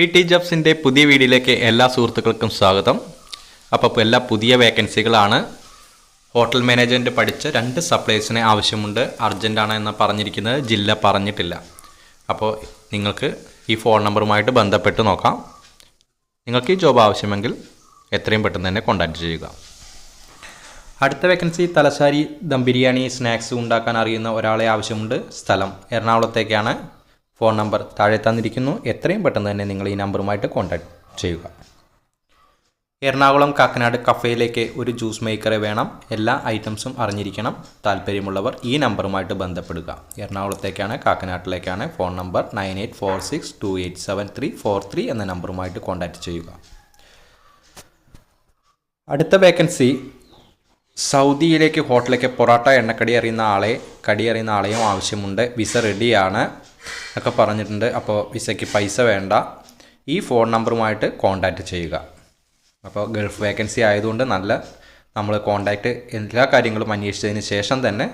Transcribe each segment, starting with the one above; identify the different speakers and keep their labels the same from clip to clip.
Speaker 1: P T ജബ്സിന്റെ പുതിയ വീഡിയോയിലേക്ക് എല്ലാ സുഹൃത്തുക്കൾക്കും സ്വാഗതം. അപ്പോൾ എല്ലാ പുതിയ വേക്കൻസികളാണ്. ഹോട്ടൽ മാനേജ്മെന്റ് പഠിച്ച രണ്ട് സപ്ലൈസിനെ ആവശ്യമുണ്ട് അർജന്റാണ് എന്ന് പറഞ്ഞിരിക്കുന്നത് ജില്ല പറഞ്ഞിട്ടില്ല. അപ്പോൾ നിങ്ങൾക്ക് ഈ ഫോൺ നമ്പറുമായിട്ട് ബന്ധപ്പെട്ട് നോക്കാം. നിങ്ങൾക്ക് ഈ ജോബ് ആവശ്യമെങ്കിൽ എത്രയും പെട്ടെന്ന് തന്നെ കോൺടാക്റ്റ് ചെയ്യുക. അടുത്ത വേക്കൻസി തലശ്ശേരി ദം ബിരിയാണി സ്നാക്സ് ഉണ്ടാക്കാൻ അറിയുന്ന ഒരാളെ ആവശ്യമുണ്ട് സ്ഥലം എറണാകുളത്തേക്കാണ്. ഫോൺ നമ്പർ താഴെ തന്നിരിക്കുന്നു. എത്രയും പെട്ടെന്ന് തന്നെ നിങ്ങൾ ഈ നമ്പറുമായിട്ട് കോൺടാക്ട് ചെയ്യുക. എറണാകുളം കാക്കനാട് കഫേയിലേക്ക് ഒരു ജ്യൂസ് മേക്കറെ വേണം. എല്ലാ ഐറ്റംസും അറിഞ്ഞിരിക്കണം. താല്പര്യമുള്ളവർ ഈ നമ്പറുമായിട്ട് ബന്ധപ്പെടുക. എറണാകുളത്തേക്കാണ് കാക്കനാട്ടിലേക്കാണ് phone number nine eight four six two eight seven three four three എന്ന നമ്പറുമായിട്ട് കോൺടാക്റ്റ് ചെയ്യുക. അടുത്ത വേക്കൻസി സൗദിയിലേക്ക് ഹോട്ടലിലേക്ക് പൊറോട്ട എണ്ണക്കടി അറിയുന്ന ആളെ കടി അറിയുന്ന ആളെയും ആവശ്യമുണ്ട്. വിസ റെഡിയാണ്. ഒക്കെ പറഞ്ഞിട്ടുണ്ട്. അപ്പോൾ വിസയ്ക്ക് പൈസ വേണ്ട. ഈ ഫോൺ നമ്പറുമായിട്ട് കോൺടാക്റ്റ് ചെയ്യുക. അപ്പോൾ ഗൾഫ് വേക്കൻസി ആയതുകൊണ്ട് നല്ല നമ്മൾ കോൺടാക്റ്റ് എല്ലാ കാര്യങ്ങളും അന്വേഷിച്ചതിന് ശേഷം തന്നെ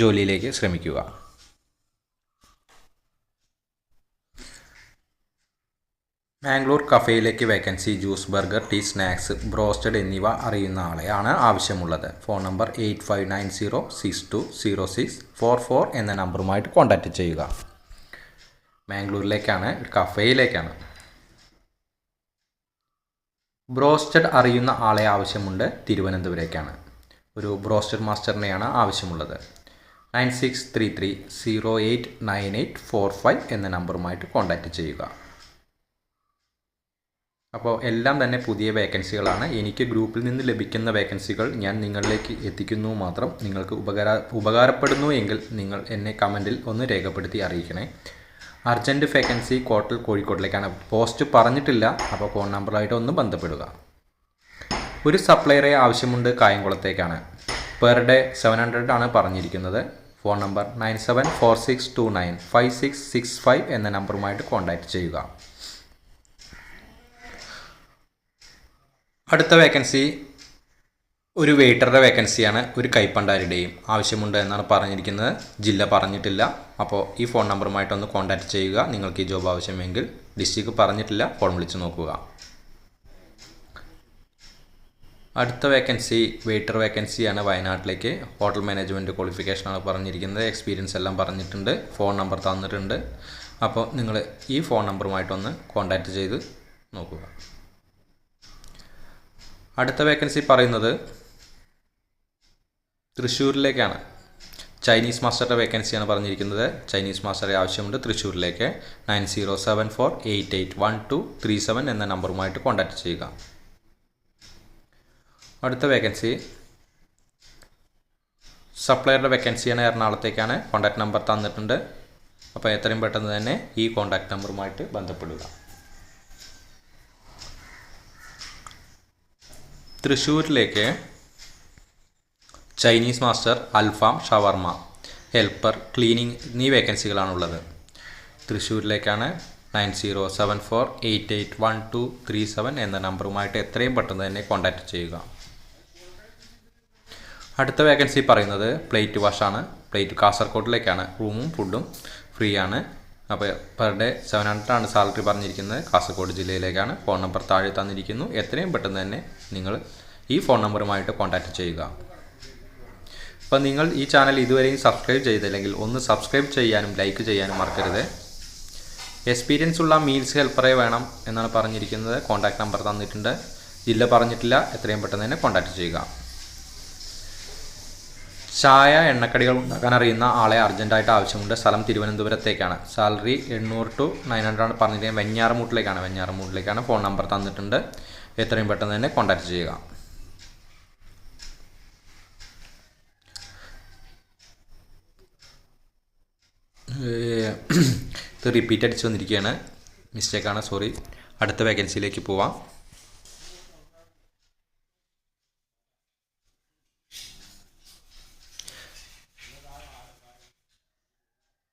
Speaker 1: ജോലിയിലേക്ക് ശ്രമിക്കുക. Mangalore കഫേയിലേക്ക് vacancy juice burger tea snacks broasted എന്നിവ അറിയുന്ന ആളെയാണ് ആവശ്യമുള്ളത്. Phone number eight five nine zero six two zero six four four എന്ന നമ്പറുമായിട്ട് കോൺടാക്റ്റ് ചെയ്യുക. മാംഗ്ലൂരിലേക്കാണ് ഒരു കഫേയിലേക്കാണ്. ബ്രോസ്റ്റഡ് അറിയുന്ന ആളെ ആവശ്യമുണ്ട് തിരുവനന്തപുരേക്കാണ്. ഒരു ബ്രോസ്റ്റഡ് മാസ്റ്ററിനെയാണ് ആവശ്യമുള്ളത്. Nine six three three zero eight nine eight four five എന്ന നമ്പറുമായിട്ട് കോൺടാക്റ്റ് ചെയ്യുക. അപ്പോൾ എല്ലാം തന്നെ പുതിയ വേക്കൻസികളാണ്. എനിക്ക് ഗ്രൂപ്പിൽ നിന്ന് ലഭിക്കുന്ന വേക്കൻസികൾ ഞാൻ നിങ്ങളിലേക്ക് എത്തിക്കുന്നു മാത്രം. നിങ്ങൾക്ക് ഉപകാര ഉപകാരപ്പെടുന്നു എങ്കിൽ നിങ്ങൾ എന്നെ കമന്റിൽ ഒന്ന് രേഖപ്പെടുത്തി അറിയിക്കണേ. അർജന്റ് വേക്കൻസി കോട്ടൽ കോഴിക്കോട്ടിലേക്കാണ്. പോസ്റ്റ് പറഞ്ഞിട്ടില്ല. അപ്പോൾ ഫോൺ നമ്പറായിട്ട് ഒന്ന് ബന്ധപ്പെടുക. ഒരു സപ്ലയറെ ആവശ്യമുണ്ട് കായംകുളത്തേക്കാണ്. പെർ ഡേ സെവൻ ഹൺഡ്രഡ് ആണ് പറഞ്ഞിരിക്കുന്നത്. Phone number nine seven four six two nine five six six five എന്ന നമ്പറുമായിട്ട് കോൺടാക്റ്റ് ചെയ്യുക. അടുത്ത വേക്കൻസി ഒരു വെയിറ്ററുടെ വേക്കൻസിയാണ് ഒരു കൈപ്പണ്ടാരുടെയും ആവശ്യമുണ്ട് എന്നാണ് പറഞ്ഞിരിക്കുന്നത്. ജില്ല പറഞ്ഞിട്ടില്ല. അപ്പോൾ ഈ ഫോൺ നമ്പറുമായിട്ടൊന്ന് കോൺടാക്റ്റ് ചെയ്യുക. നിങ്ങൾക്ക് ഈ ജോബ് ആവശ്യമെങ്കിൽ ഡിസ്ട്രിക്ട് പറഞ്ഞിട്ടില്ല. ഫോൺ വിളിച്ച് നോക്കുക. അടുത്ത വേക്കൻസി വെയിറ്റർ വേക്കൻസിയാണ് വയനാട്ടിലേക്ക്. ഹോട്ടൽ മാനേജ്മെന്റ് ക്വാളിഫിക്കേഷനാണ് പറഞ്ഞിരിക്കുന്നത്. എക്സ്പീരിയൻസ് എല്ലാം പറഞ്ഞിട്ടുണ്ട്. ഫോൺ നമ്പർ തന്നിട്ടുണ്ട്. അപ്പോൾ നിങ്ങൾ ഈ ഫോൺ നമ്പറുമായിട്ടൊന്ന് കോൺടാക്റ്റ് ചെയ്ത് നോക്കുക. അടുത്ത വേക്കൻസി പറയുന്നത് തൃശ്ശൂരിലേക്കാണ്. ചൈനീസ് മാസ്റ്ററുടെ വേക്കൻസിയാണ് പറഞ്ഞിരിക്കുന്നത്. ചൈനീസ് മാസ്റ്ററെ ആവശ്യമുണ്ട്. തൃശ്ശൂരിലേക്ക് nine zero seven four eight eight one two three seven എന്ന നമ്പറുമായിട്ട് കോൺടാക്റ്റ് ചെയ്യുക. അടുത്ത വേക്കൻസി. സപ്ലയറുടെ വേക്കൻസിയാണ് എറണാകുളത്തേക്കാണ്. കോൺടാക്ട് നമ്പർ തന്നിട്ടുണ്ട്. അപ്പോൾ എത്രയും പെട്ടെന്ന് തന്നെ ഈ കോൺടാക്ട് നമ്പറുമായിട്ട് ബന്ധപ്പെടുക. തൃശ്ശൂരിലേക്ക് ചൈനീസ് മാസ്റ്റർ അൽഫാം ഷവർമ ഹെൽപ്പർ ക്ലീനിങ് എന്നീ വേക്കൻസികളാണുള്ളത്. തൃശ്ശൂരിലേക്കാണ് nine zero seven four eight eight one two three seven എന്ന നമ്പറുമായിട്ട് എത്രയും പെട്ടെന്ന് തന്നെ കോൺടാക്റ്റ് ചെയ്യുക. അടുത്ത വേക്കൻസി പറയുന്നത് പ്ലേറ്റ് വാഷാണ്. പ്ലേറ്റ് കാസർഗോഡിലേക്കാണ് റൂമും ഫുഡും ഫ്രീ ആണ് അപ്പോൾ പെർ ഡേ സെവൻ ഹൺഡ്രഡാണ് സാലറി പറഞ്ഞിരിക്കുന്നത്. കാസർഗോഡ് ജില്ലയിലേക്കാണ്. ഫോൺ നമ്പർ താഴെ തന്നിരിക്കുന്നു. എത്രയും പെട്ടെന്ന് തന്നെ നിങ്ങൾ ഈ ഫോൺ നമ്പറുമായിട്ട് കോൺടാക്റ്റ് ചെയ്യുക. അപ്പോൾ നിങ്ങൾ ഈ ചാനൽ ഇതുവരെയും സബ്സ്ക്രൈബ് ചെയ്തില്ലെങ്കിൽ ഒന്ന് സബ്സ്ക്രൈബ് ചെയ്യാനും ലൈക്ക് ചെയ്യാനും മറക്കരുത്. എക്സ്പീരിയൻസ് ഉള്ള മീൽസ് ഹെൽപ്പറെ വേണം എന്നാണ് പറഞ്ഞിരിക്കുന്നത്. കോൺടാക്ട് നമ്പർ തന്നിട്ടുണ്ട്. ജില്ല പറഞ്ഞിട്ടില്ല എത്രയും പെട്ടെന്ന് തന്നെ കോൺടാക്റ്റ് ചെയ്യുക. ചായ എണ്ണക്കടികൾ ഉണ്ടാക്കാൻ അറിയുന്ന ആളെ അർജന്റായിട്ട് ആവശ്യമുണ്ട്. സ്ഥലം തിരുവനന്തപുരത്തേക്കാണ്. സാലറി എണ്ണൂറ് ടു നയൻ ഹൺഡ്രഡ് പറഞ്ഞിരിക്കുന്നത്. വെഞ്ഞാറമൂട്ടിലേക്കാണ്. വെഞ്ഞാറമൂട്ടിലേക്കാണ് ഫോൺ നമ്പർ തന്നിട്ടുണ്ട്. എത്രയും പെട്ടെന്ന് തന്നെ കോൺടാക്റ്റ് ചെയ്യുക. ഇത് റിപ്പീറ്റ് അടിച്ചു വന്നിരിക്കുകയാണ്. മിസ്റ്റേക്കാണ് സോറി അടുത്ത വേക്കൻസിയിലേക്ക് പോവാം.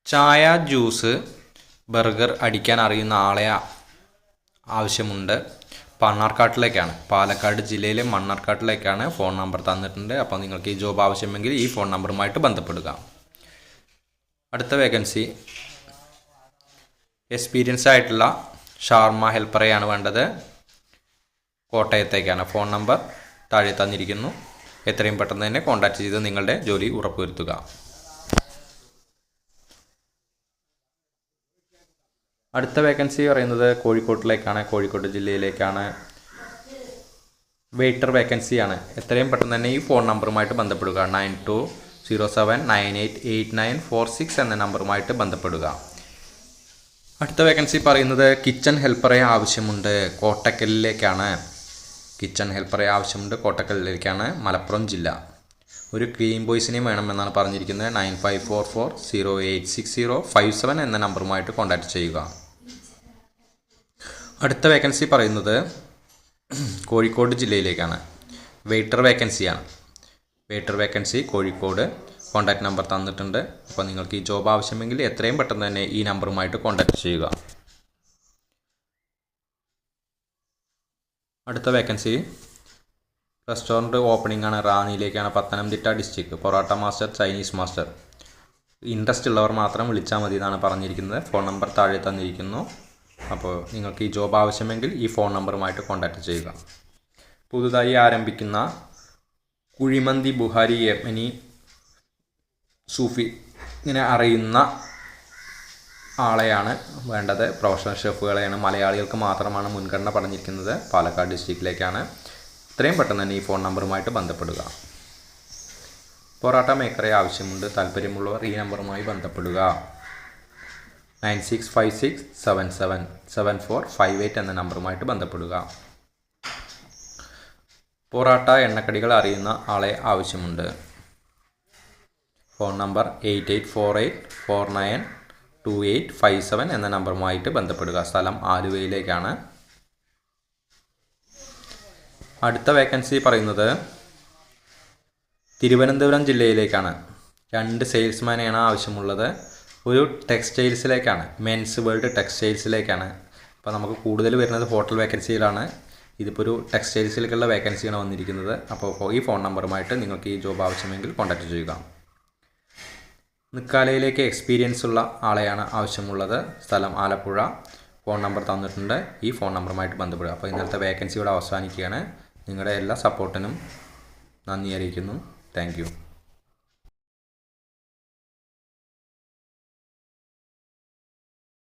Speaker 1: ചായ ജ്യൂസ് ബർഗർ അടിക്കാൻ അറിയുന്ന ആളെ ആവശ്യമുണ്ട്. മണ്ണാർക്കാട്ടിലേക്കാണ് പാലക്കാട് ജില്ലയിലെ മണ്ണാർക്കാട്ടിലേക്കാണ് ഫോൺ നമ്പർ തന്നിട്ടുണ്ട്. അപ്പോൾ നിങ്ങൾക്ക് ഈ ജോബ് ആവശ്യമെങ്കിൽ ഈ ഫോൺ നമ്പറുമായിട്ട് ബന്ധപ്പെടുക. അടുത്ത വേക്കൻസി എക്സ്പീരിയൻസ് ആയിട്ടുള്ള ഷാർമ ഹെൽപ്പറെയാണ് വേണ്ടത്. കോട്ടയത്തേക്കാണ്. ഫോൺ നമ്പർ താഴെ തന്നിരിക്കുന്നു. എത്രയും പെട്ടെന്ന് തന്നെ കോൺടാക്റ്റ് ചെയ്ത് നിങ്ങളുടെ ജോലി ഉറപ്പുവരുത്തുക. അടുത്ത വേക്കൻസി പറയുന്നത് കോഴിക്കോട്ടിലേക്കാണ്. കോഴിക്കോട് ജില്ലയിലേക്കാണ്. വെയിറ്റർ വേക്കൻസിയാണ് എത്രയും പെട്ടെന്ന് തന്നെ ഈ ഫോൺ നമ്പറുമായിട്ട് ബന്ധപ്പെടുക. Nine two zero seven nine eight eight nine four six എന്ന നമ്പറുമായിട്ട് ബന്ധപ്പെടുക. അടുത്ത വേക്കൻസി പറയുന്നത് കിച്ചൺ ഹെൽപ്പറെ ആവശ്യമുണ്ട്. കോട്ടക്കലിലേക്കാണ്. കിച്ചൺ ഹെൽപ്പറെ ആവശ്യമുണ്ട്. കോട്ടക്കലിലേക്കാണ് മലപ്പുറം ജില്ല. ഒരു ക്ലീൻ ബോയ്സിനെയും വേണമെന്നാണ് പറഞ്ഞിരിക്കുന്നത്. Nine five four four zero eight six zero five seven എന്ന നമ്പറുമായിട്ട് കോൺടാക്റ്റ് ചെയ്യുക. അടുത്ത വേക്കൻസി പറയുന്നത് കോഴിക്കോട് ജില്ലയിലേക്കാണ്. വെയിറ്റർ വേക്കൻസിയാണ് waiter vacancy Kozhikode contact number തന്നിട്ടുണ്ട്. അപ്പോൾ നിങ്ങൾക്ക് ഈ ജോബ് ആവശ്യമെങ്കിൽ എത്രയും പെട്ടെന്ന് തന്നെ ഈ നമ്പറുമായിട്ട് കോൺടാക്ട് ചെയ്യുക. അടുത്ത വേക്കൻസി റെസ്റ്റോറന്റ് ഓപ്പണിംഗ് ആണ്. റാന്നിയിലേക്കാണ്. Pathanamthitta district porotta master Chinese master interest ഉള്ളവർ മാത്രം വിളിച്ചാൽ മതി എന്നാണ് പറഞ്ഞിരിക്കുന്നത്. ഫോൺ നമ്പർ താഴെ തന്നിരിക്കുന്നു. അപ്പോൾ നിങ്ങൾക്ക് ഈ ജോബ് ആവശ്യമെങ്കിൽ ഈ ഫോൺ നമ്പറുമായിട്ട് കോൺടാക്റ്റ് ചെയ്യുക. പുതുതായി ആരംഭിക്കുന്ന കുഴിമന്തി ബുഹാരി യമനി സൂഫി ഇങ്ങനെ അറിയുന്ന ആളെയാണ് വേണ്ടത്. പ്രൊഫഷണൽ ഷെഫുകളെയാണ്. മലയാളികൾക്ക് മാത്രമാണ് മുൻഗണന പറഞ്ഞിരിക്കുന്നത്. പാലക്കാട് ഡിസ്ട്രിക്റ്റിലേക്കാണ്. ഇത്രയും പെട്ടെന്ന് തന്നെ ഈ ഫോൺ നമ്പറുമായിട്ട് ബന്ധപ്പെടുക. പൊറോട്ട മേക്കറെ ആവശ്യമുണ്ട്. താല്പര്യമുള്ളവർ ഈ നമ്പറുമായി ബന്ധപ്പെടുക. Nine six five six seven seven seven four five eight എന്ന നമ്പറുമായിട്ട് ബന്ധപ്പെടുക. പൊറാട്ട എണ്ണക്കടികൾ അറിയുന്ന ആളെ ആവശ്യമുണ്ട്. Phone number eight eight four eight four nine two eight five seven എന്ന നമ്പറുമായിട്ട് ബന്ധപ്പെടുക. സ്ഥലം ആലുവയിലേക്കാണ്. അടുത്ത വേക്കൻസി പറയുന്നത് തിരുവനന്തപുരം ജില്ലയിലേക്കാണ്. രണ്ട് സെയിൽസ്മാനെയാണ് ആവശ്യമുള്ളത്. ഒരു ടെക്സ്റ്റൈൽസിലേക്കാണ്. Men's world ടെക്സ്റ്റൈൽസിലേക്കാണ്. അപ്പോൾ നമുക്ക് കൂടുതൽ വരുന്നത് ഹോട്ടൽ വേക്കൻസിയിലാണ്. ഇതിപ്പോൾ ഒരു ടെക്സ്റ്റൈൽസിലേക്കുള്ള വേക്കൻസിയാണ് വന്നിരിക്കുന്നത്. അപ്പോൾ ഈ ഫോൺ നമ്പറുമായിട്ട് നിങ്ങൾക്ക് ഈ ജോബ് ആവശ്യമെങ്കിൽ കോൺടാക്റ്റ് ചെയ്യുക. നിക്കാലയിലേക്ക് എക്സ്പീരിയൻസ് ഉള്ള ആളെയാണ് ആവശ്യമുള്ളത്. സ്ഥലം ആലപ്പുഴ. ഫോൺ നമ്പർ തന്നിട്ടുണ്ട്. ഈ ഫോൺ നമ്പറുമായിട്ട് ബന്ധപ്പെടുക. അപ്പോൾ ഇന്നത്തെ വേക്കൻസി അവസാനിക്കുകയാണ്. നിങ്ങളുടെ എല്ലാ സപ്പോർട്ടിനും നന്ദി അറിയിക്കുന്നു. താങ്ക്